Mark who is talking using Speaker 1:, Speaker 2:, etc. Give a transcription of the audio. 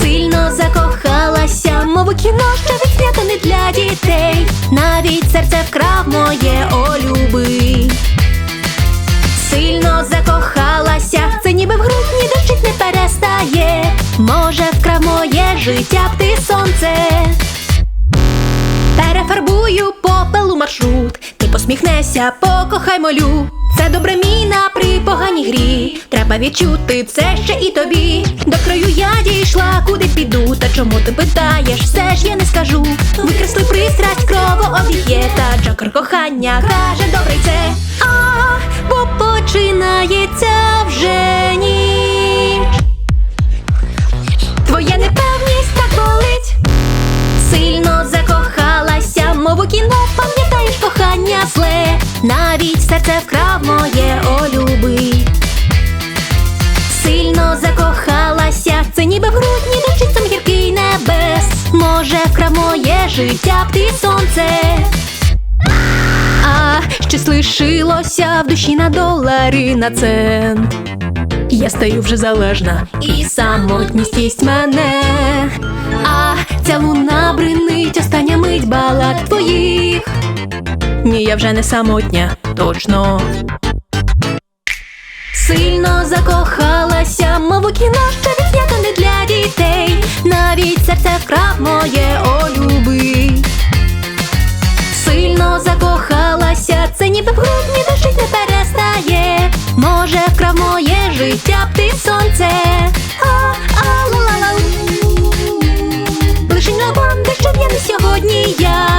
Speaker 1: Сильно закохалася, мову кіно, що відснято не для дітей. Навіть серце вкрав моє олюби. Сильно закохалася, це ніби в грудні дощить не перестає. Може, вкрав моє життя б ти сонце. Перефарбую попелу маршрут. Ти посміхнешся, покохай молю. Це добра міна при поганій грі. Треба відчути це ще і тобі. До краю я дійшла, куди піду. Та чому ти питаєш? Все ж я не скажу. Викресли пристрасть, крово об'є та джокер кохання каже добрий це. А, бо починається серце вкрав моє олюби. Сильно закохалася, це ніби в грудні дощицем гіркий небес. Може, вкрав моє життя ти сонце. А щось лишилося в душі на долари на цент. Я стаю вже залежна, і самотність їсть мене. А ця луна бринить остання мить балад твоїх. Ні, я вже не самотня, точно. Сильно закохалася, мову кіно, що відзнято не для дітей. Навіть серце вкрав моє олюби. Сильно закохалася, це ніби в грудні дощить не перестає. Може, вкрав моє життя б ти сонце. А, а, ла, ла, ла. Лишень на вам, де що я не сьогодні я.